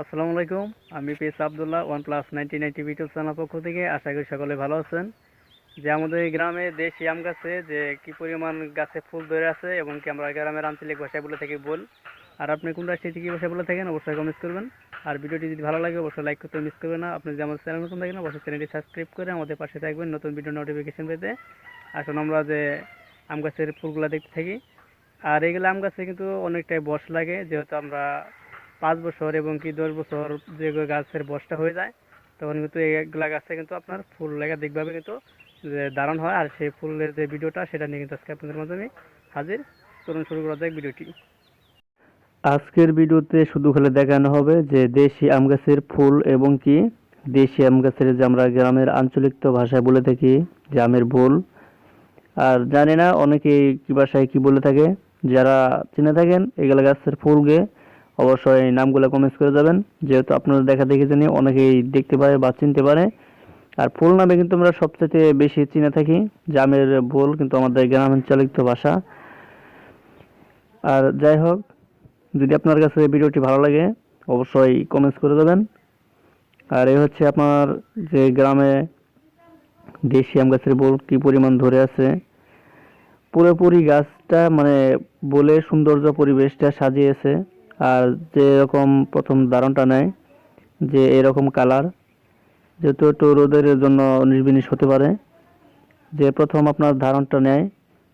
আসসালামু আলাইকুম। আমি PS Abdullah one plus ninety ninety YouTube channel পক্ষ থেকে। আশা করি সকলে ভালো আছেন। যে আমাদের এই গ্রামে দেশি আম গাছে যে কি পরিমাণ গাছে ফুল ধরে আছে এবং কি আমরা গ্রামের আঞ্চলিক ভাষায় বলে থাকি বল। আর আপনি কোন রাষ্ট্রীয় কি ভাষায় বলে থাকেন, অবশ্যই কমেন্ট করবেন। আর ভিডিওটি যদি ভালো লাগে, অবশ্যই লাইক করতে মিস করবেন না। আপনি যদি আমাদের চ্যানেল নতুন থাকেন, অবশ্যই চ্যানেলটি সাবস্ক্রাইব করে আমাদের পাশে থাকবেন, নতুন ভিডিও নোটিফিকেশন পেতে। এখন আমরা যে আম গাছের ফুলগুলো দেখতে থাকি। আর এগুলো আম গাছে কিন্তু অনেকটাই বয়স লাগে, যেহেতু আমরা পাঁচ বছর এবং কি দশ বছর যে গাছের বয়সটা হয়ে যায়, তখন কিন্তু এইগুলা গাছে কিন্তু আপনার ফুল লেখা দেখভাবে কিন্তু, যে দারুণ হয়। আর সেই ফুলের যে ভিডিওটা, সেটা নিয়ে কিন্তু আজকে আপনাদের মাধ্যমে হাজির। চলুন শুরু করা যাক ভিডিওটি। আজকের ভিডিওতে শুধু খালি দেখানো হবে যে দেশি আম গাছের ফুল এবং কি দেশি আম গাছের যে আমরা গ্রামের আঞ্চলিক তো ভাষায় বলে থাকি, যে আমের বোল। আর জানি না অনেকে কি ভাষায় কি বলে থাকে, যারা চিনে থাকেন, এগুলা গাছের ফুলকে অবশ্যই নামগুলো কমেন্টস করে যাবেন। যেহেতু আপনারা দেখা দেখে জানি অনেকেই দেখতে পারে বা চিনতে পারে। আর ফুল নামে কিন্তু আমরা সবচেয়ে বেশি চিনে থাকি। জামের বোল কিন্তু আমাদের গ্রামাঞ্চলিক তো ভাষা। আর যাই হোক, যদি আপনার কাছে ভিডিওটি ভালো লাগে, অবশ্যই কমেন্টস করে দেবেন আর এই হচ্ছে আপনার যে গ্রামে দেশি আম গাছের বোল কী পরিমাণ ধরে আছে। পুরোপুরি গাছটা মানে বলে সৌন্দর্য পরিবেশটা সাজিয়েছে। আর যে এরকম প্রথম ধারণটা নেয় যে এরকম কালার যেহেতু একটু রোদের জন্য উনিশ হতে পারে, যে প্রথম আপনার ধারণটা নেয়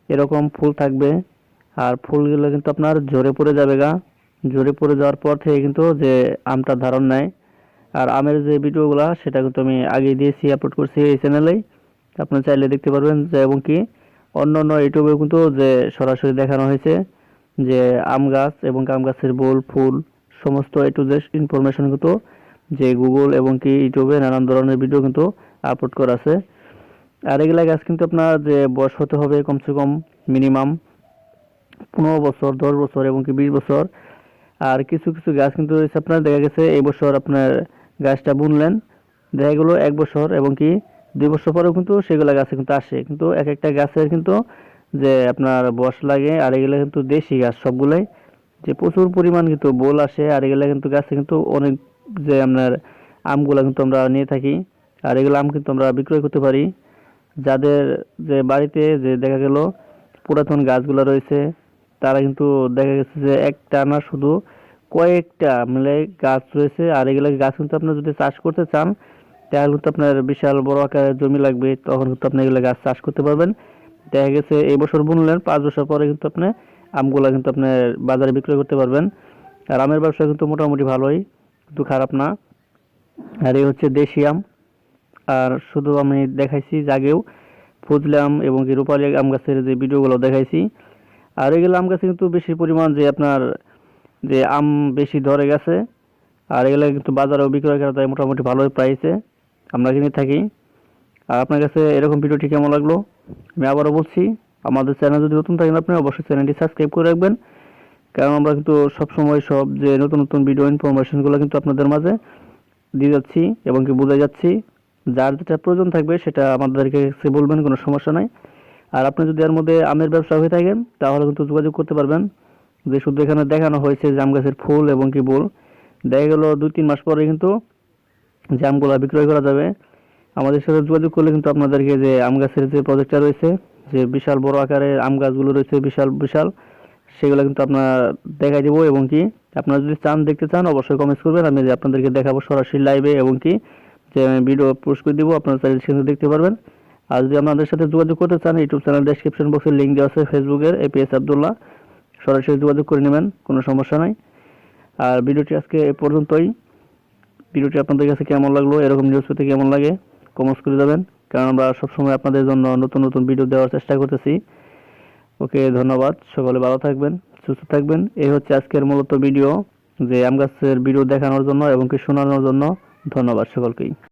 এরকম ফুল থাকবে আর ফুলগুলো কিন্তু আপনার ঝরে পড়ে যাবে গা। ঝরে পড়ে যাওয়ার পর থেকে কিন্তু যে আমটা ধারণ নেয়। আর আমের যে ভিডিওগুলো, সেটা কিন্তু আমি আগে দিয়েছি আপলোড করছি এই চ্যানেলেই আপনারা চাইলে দেখতে পারবেন যে এবং কি অন্য অন্য ইউটিউবেও কিন্তু যে সরাসরি দেখানো হয়েছে। যে আম গাছ এবং আম গাছের বোল, ফুল, সমস্ত এ টু জেড ইনফরমেশন কিন্তু যে গুগল এবং কি ইউটিউবে নানান ধরনের ভিডিও কিন্তু আপলোড করা আছে। আর এগুলা গাছ কিন্তু আপনার যে বয়স হতে হবে কমসে কম মিনিমাম পনেরো বছর, দশ বছর এবং কি বিশ বছর। আর কিছু কিছু গাছ কিন্তু রয়েছে আপনার, দেখা গেছে এই বছর আপনার গাছটা বুনলেন, দেখা গেলো এক বছর এবং কি দুই বছর পরেও কিন্তু সেগুলা গাছে কিন্তু আসে। কিন্তু এক একটা গাছের কিন্তু যে আপনার বয়স লাগে, আর এগুলো কিন্তু দেশি গাছ সবগুলাই। যে প্রচুর পরিমাণ কিন্তু বোল আসে, আর এগুলা কিন্তু গাছে কিন্তু অনেক যে আপনার আমগুলা কিন্তু আমরা নিয়ে থাকি, আর এগুলো আম কিন্তু আমরা বিক্রয় করতে পারি। যাদের যে বাড়িতে যে দেখা গেল পুরাতন গাছগুলো রয়েছে, তারা কিন্তু দেখা গেছে যে একটা না শুধু কয়েকটা মিলে গাছ রয়েছে, আর এগুলো গাছ কিন্তু আপনার যদি চাষ করতে চান, তাহলে কিন্তু আপনার বিশাল বড় আকারের জমি লাগবে, তখন কিন্তু আপনি এগুলো গাছ চাষ করতে পারবেন। দেখা গেছে এই বছর বুনলেন, পাঁচ বছর পরে কিন্তু আপনি আমগুলা কিন্তু আপনি বাজারে বিক্রয় করতে পারবেন। আর আমের ব্যবসা কিন্তু মোটামুটি ভালোই, কিন্তু খারাপ না। আর এই হচ্ছে দেশি আম। আর শুধু আমি দেখাইছি জাগেও ফজলে আম এবং কি রূপালী আম গাছের যে ভিডিওগুলো দেখাইছি, আর এগুলো আম গাছে কিন্তু বেশি পরিমাণ যে আপনার যে আম বেশি ধরে গেছে, আর এগুলো কিন্তু বাজারেও বিক্রয় করা যায় মোটামুটি ভালোই প্রাইসে আমরা কিনে থাকি। আর আপনার কাছে এরকম ভিডিওটি কেমন লাগল? আমি আবারও বলছি, আমাদের চ্যানেল যদি নতুন থাকেন আপনি অবশ্যই চ্যানেলটি সাবস্ক্রাইব করে রাখবেন। কারণ আমরা কিন্তু সবসময় সব যে নতুন নতুন ভিডিও ইনফরমেশনগুলো কিন্তু আপনাদের মাঝে দিয়ে যাচ্ছি এবং কি বোঝাই যাচ্ছি। যার যেটা প্রয়োজন থাকবে সেটা আমাদেরকে কাছে বলবেন, কোনো সমস্যা নাই। আর আপনি যদি এর মধ্যে আমের ব্যবসা হয়ে থাকেন, তাহলে কিন্তু যোগাযোগ করতে পারবেন। যে শুধু এখানে দেখানো হয়েছে জাম গাছের ফুল এবং কি বোল। দেখা গেল দুই, তিন মাস পরে কিন্তু জামগুলো বিক্রয় করা যাবে। আমাদের সাথে যোগাযোগ করলে কিন্তু আপনাদেরকে যে আম গাছের যে প্রজেক্টটা রয়েছে, যে বিশাল বড় আকারের আম গাছগুলো রয়েছে, বিশাল বিশাল, সেগুলো কিন্তু আপনার দেখাই দেবো এবং কি, আপনারা যদি চান, দেখতে চান, অবশ্যই কমেন্টস করবেন, আমি যে আপনাদেরকে দেখাবো সরাসরি লাইভে এবং কি, যে আমি ভিডিও পোস্ট করে দিব, আপনারা চাইলে সেখানে দেখতে পারবেন। আর যদি আপনাদের সাথে যোগাযোগ করতে চান ইউটিউব চ্যানেল ডেসক্রিপশন বক্সে লিঙ্ক দেওয়া আছে ফেসবুকের এপিএস আবদুল্লাহ সরাসরি যোগাযোগ করে নেবেন, কোনো সমস্যা নাই। আর ভিডিওটি আজকে এ পর্যন্তই। ভিডিওটি আপনাদের কাছে কেমন লাগল, এরকম নিউজ পেতে কেমন লাগে? কমেন্টস করে যাবেন, কারণ আমরা সবসময় আপনাদের জন্য নতুন নতুন ভিডিও দেওয়ার চেষ্টা করতেছি। ওকে, ধন্যবাদ, সকলে ভালো থাকবেন, সুস্থ থাকবেন। এই হচ্ছে আজকের মূলত ভিডিও যে আম গাছের ভিডিও দেখানোর জন্য এবং কি শোনানোর জন্য। ধন্যবাদ সকলকেই।